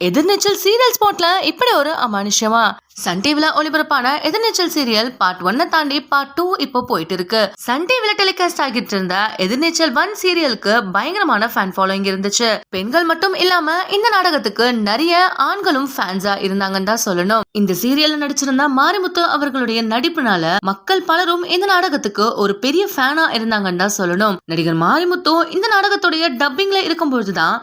எதிர்நீச்சல் serial ஸ்பாட்ல இப்படி ஒரு அமானுஷமா சன் டிவில ஒளிபரப்பான எதிர்நீச்சல் சீரியல் பார்ட் ஒன்னை தாண்டி பார்ட் டூ இப்போ போயிட்டு இருக்கு சன் டிவில டெலிகாஸ்ட் ஆகிட்டு இருந்த எதிர்நீச்சல் ஒன் சீரியலுக்கு பயங்கரமான ஃபேன் ஃபாலோயிங் இருந்துச்சு. பெண்கள் மட்டும் இல்லாம இந்த நாடகத்துக்கு நிறைய ஆண்களும் ஃபேன்ஸா இருந்தாங்கன்னு தான் சொல்லணும். இந்த சீரியல்ல நடிச்சிருந்த மாரிமுத்து அவர்களுடைய நடிப்புனால மக்கள் பலரும் இந்த நாடகத்துக்கு ஒரு பெரிய ஃபேனா இருந்தாங்கன்னு தான் சொல்லணும். நடிகர் மாரிமுத்து இந்த நாடகத்துடைய டப்பிங்ல இருக்கும்பொழுதுதான்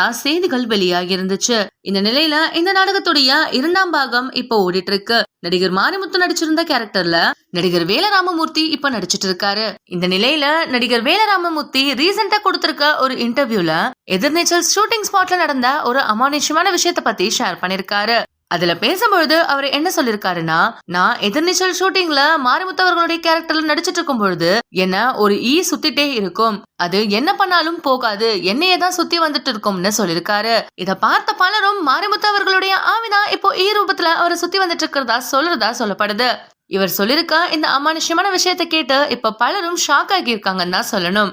தான் செய்திகள் வெளியாகி இருந்துச்சு. இந்த நிலையில இந்த நாடகத்துடைய இரண்டாம் பாகம் இப்ப ஓடிட்டு இருக்கு நடிகர் மாரிமுத்து நடிச்சிருந்த கேரக்டர்ல நடிகர் வேலராமமூர்த்தி இப்ப நடிச்சிட்டு இருக்காரு இந்த நிலையில நடிகர் வேலராமமூர்த்தி ரீசெண்டா கொடுத்திருக்க ஒரு இன்டர்வியூல எதிர்நீச்சல் ஷூட்டிங் ஸ்பாட்ல நடந்த ஒரு அமானுஷ்யமான விஷயத்த பத்தி ஷேர் பண்ணிருக்காரு. அதுல பேசும்பொழுது அவர் என்ன சொல்லிருக்காருன்னா நான் எதிர்நீச்சல் ஷூட்டிங்ல மாரிமுத்து அவர்களுடைய கேரக்டர்ல நடிச்சிட்டு இருக்கும் பொழுது என்ன ஒரு ஈ சுத்திட்டே இருக்கும். அது என்ன பண்ணாலும் போகாது. என்னையே தான் சுத்தி வந்துட்டு இருக்கும்னு சொல்லிருக்காரு. இத பார்த்த பலரும் மாரிமுத்து அவர்களுடைய ஆவிதான் இப்போ ஈ ரூபத்துல அவரை சுத்தி வந்துட்டு இருக்கிறதா சொல்றதா சொல்லப்படுது. இவர் சொல்லிருக்க இந்த அமானுஷ்யமான விஷயத்தை கேட்டு இப்ப பலரும் ஷாக் ஆகி இருக்காங்கன்னு தான் சொல்லணும்.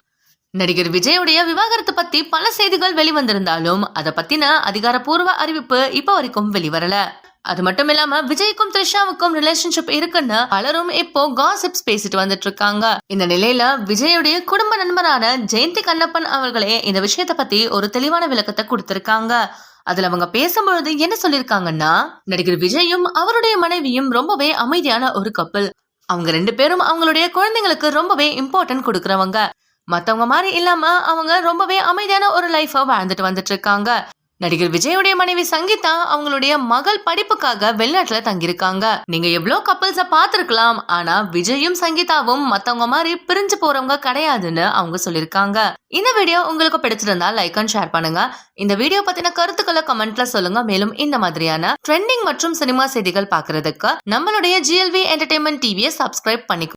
நடிகர் விஜயுடைய விவாகரத்து பத்தி பல செய்திகள் வெளிவந்திருந்தாலும் அதை பத்தின அதிகாரப்பூர்வ அறிவிப்பு இப்ப வரைக்கும் வெளிவரல. அது மட்டும் இல்லாம விஜய்க்கும் த்ரிஷாவுக்கும் ரிலேஷன்ஷிப் இருக்குன்னு பலரும் இப்போ காசிப்ஸ் பேசிட்டு வந்துட்டு இருக்காங்க. இந்த நிலையில விஜயுடைய குடும்ப நண்பரான ஜெயந்தி கண்ணப்பன் அவர்களே இந்த விஷயத்த பத்தி ஒரு தெளிவான விளக்கத்தை கொடுத்திருக்காங்க. அதுல அவங்க பேசும்பொழுது என்ன சொல்லிருக்காங்கன்னா நடிகர் விஜயும் அவருடைய மனைவியும் ரொம்பவே அமைதியான ஒரு கப்பல் அவங்க ரெண்டு பேரும் அவங்களுடைய குழந்தைங்களுக்கு ரொம்பவே இம்பார்ட்டன்ட் கொடுக்கறவங்க. மற்றவங்க மாதிரி இல்லாம அவங்க ரொம்பவே அமைதியான ஒரு லைஃப்பை வாழ்ந்துட்டு வந்துட்டு இருக்காங்க நடிகர் விஜயுடைய மனைவி சங்கீதா அவங்களுடைய மகள் படிப்புக்காக வெளிநாட்டுல தங்கியிருக்காங்க. நீங்க எவ்வளவு கப்பல்ஸ பாத்திருக்கலாம் ஆனா விஜயும் சங்கீதாவும் மத்தவங்க மாதிரி பிரிஞ்சு போறவங்க கிடையாதுன்னு அவங்க சொல்லிருக்காங்க இந்த வீடியோ உங்களுக்கு பிடிச்சிருந்தா லைக் அண்ட் ஷேர் பண்ணுங்க. இந்த வீடியோ பத்தின கருத்துக்களை கமெண்ட்ல சொல்லுங்க. மேலும் இந்த மாதிரியான ட்ரெண்டிங் மற்றும் சினிமா செய்திகள் பாக்குறதுக்கு நம்மளுடைய ஜிஎல்வி என்டர்டைன்மெண்ட் டிவியை சப்ஸ்கிரைப் பண்ணிக்கோ